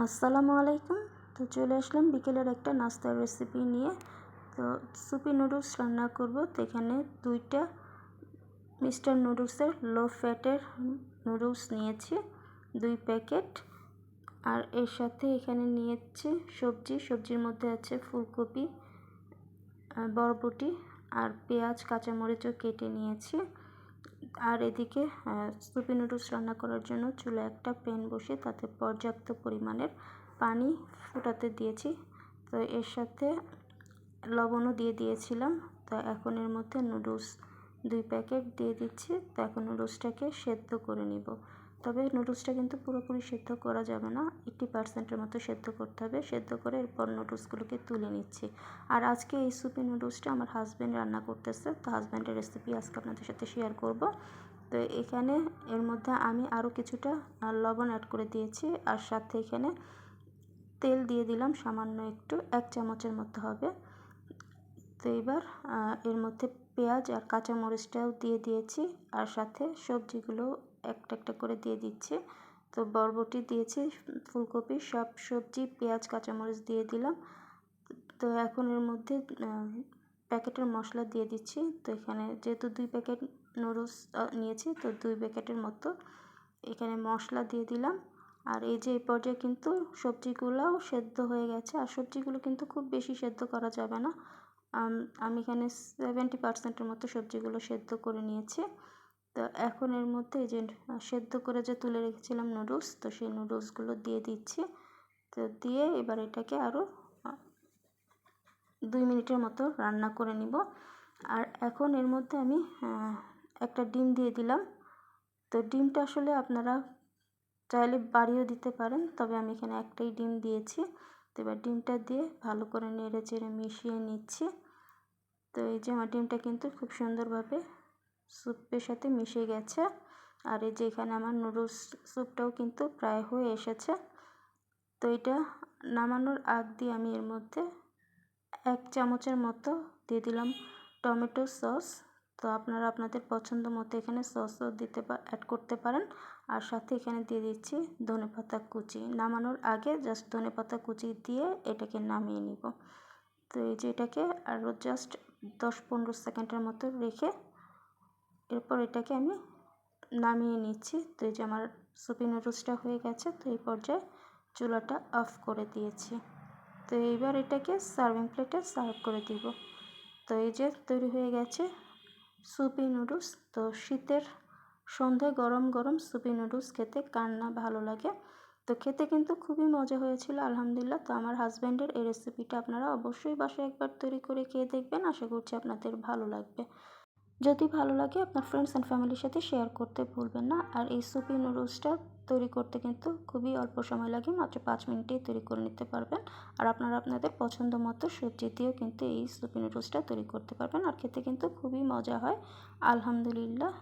আসসালামু আলাইকুম তো চলে আসলাম বিকেলের একটা নাস্তার রেসিপি নিয়ে। তো সুপি নুডলস রান্না করব। তো এখানে দুইটা মিস্টার নুডলসের লো ফ্যাটের নুডলস নিয়েছি, দুই প্যাকেট আর এর সাথে এখানে নিয়েছি সবজি। সবজির মধ্যে আছে ফুলকপি বরবটি আর পেঁয়াজ, কাঁচামরিচও কেটে নিয়েছি। আর এদিকে সুপি নুডলস রান্না করার জন্য চুলে একটা প্যান বসে তাতে পর্যাপ্ত পরিমাণের পানি ফুটাতে দিয়েছি। তো এর সাথে লবণও দিয়ে দিয়েছিলাম। তো এখন এর মধ্যে নুডলস দুই প্যাকেট দিয়ে দিচ্ছি। তো এখন নুডলসটাকে সেদ্ধ করে নিব। তবে নুডলসটা কিন্তু পুরোপুরি সেদ্ধ করা যাবে না। এইট্টি পার্সেন্টের মতো সেদ্ধ করতে হবে। সেদ্ধ করে এরপর নুডলসগুলোকে তুলে নিচ্ছি। আর আজকে এই সুপি নুডলসটা আমার হাজব্যান্ড রান্না করতেছে। তো হাজব্যান্ডের রেসিপি আজকে আপনাদের সাথে শেয়ার করব। তো এখানে এর মধ্যে আমি আরও কিছুটা লবণ অ্যাড করে দিয়েছি। আর সাথে এখানে তেল দিয়ে দিলাম সামান্য একটু। এক চামচের মতো হবে। তো এবার এর মধ্যে পেঁয়াজ আর কাঁচামরিচটাও দিয়ে দিয়েছি। আর সাথে সবজিগুলো একটা একটা করে দিয়ে দিচ্ছি। তো বরবটি দিয়েছি, ফুলকপি, সব সবজি, পেঁয়াজ, কাঁচামরিচ দিয়ে দিলাম। তো এখন এর মধ্যে প্যাকেটের মশলা দিয়ে দিচ্ছি। তো এখানে যেহেতু দুই প্যাকেট নুডলস নিয়েছি, তো দুই প্যাকেটের মতো এখানে মশলা দিয়ে দিলাম। আর এই যে এই পর্যায়ে কিন্তু সবজিগুলোও সেদ্ধ হয়ে গেছে। আর সবজিগুলো কিন্তু খুব বেশি সেদ্ধ করা যাবে না। আমি এখানে সেভেন্টি পার্সেন্টের মতো সবজিগুলো সেদ্ধ করে নিয়েছি। তো এখন এর মধ্যে যে সেদ্ধ করে যে তুলে রেখেছিলাম নুডলস তো সেই নুডলসগুলো দিয়ে দিচ্ছি। তো দিয়ে এবার এটাকে আরও দুই মিনিটের মতো রান্না করে নিব। আর এখন এর মধ্যে আমি একটা ডিম দিয়ে দিলাম। তো ডিমটা আসলে আপনারা চাইলে বাড়িয়েও দিতে পারেন, তবে আমি এখানে একটাই ডিম দিয়েছি। তো এবার ডিমটা দিয়ে ভালো করে নেড়ে চেড়ে মিশিয়ে নিচ্ছি। তো এই যে আমার ডিমটা কিন্তু খুব সুন্দরভাবে স্যুপের সাথে মিশে গেছে। আর এই যে এখানে আমার নুডলস স্যুপটাও কিন্তু প্রায় হয়ে এসেছে। তো এটা নামানোর আগ দিয়ে আমি এর মধ্যে এক চামচের মতো দিয়ে দিলাম টমেটো সস। তো আপনারা আপনাদের পছন্দ মতো এখানে সসও দিতে অ্যাড করতে পারেন। আর সাথে এখানে দিয়ে দিচ্ছি ধনে পাতা কুচি। নামানোর আগে জাস্ট ধনে পাতা কুচি দিয়ে এটাকে নামিয়ে নিব। তো এই যে এটাকে আরও জাস্ট দশ পনেরো সেকেন্ডের মতো রেখে এরপর এটাকে আমি নামিয়ে নিচ্ছি। তো এই যে আমার সুপি নুডলসটা হয়ে গেছে, তো এই পর্যায়ে চুলাটা অফ করে দিয়েছি। তো এইবার এটাকে সার্ভিং প্লেটে সার্ভ করে দিব। তো এই যে তৈরি হয়ে গেছে। Soupy noodles. তো শীতের সন্ধ্যায় গরম গরম সুপি নুডলস খেতে কার না ভালো লাগে। তো খেতে কিন্তু খুবই মজা হয়েছিল, আলহামদুলিল্লাহ। তো আমার হাজব্যান্ডের এই রেসিপিটা আপনারা অবশ্যই বাসায় একবার তৈরি করে খেয়ে দেখবেন। আশা করছি আপনাদের ভালো লাগবে। যদি ভালো লাগে, আপনার ফ্রেন্ডস অ্যান্ড ফ্যামিলির সাথে শেয়ার করতে ভুলবেন না। আর এই সুপি নুডলসটা তৈরি করতে কিন্তু খুবই অল্প সময় লাগে, মাত্র পাঁচ মিনিটেই তৈরি করে নিতে পারবেন। আর আপনারা আপনাদের পছন্দ মতো সবজি দিয়েও কিন্তু এই সুপি নুডলসটা তৈরি করতে পারবেন। আর খেতে কিন্তু খুবই মজা হয়। আলহামদুলিল্লাহ।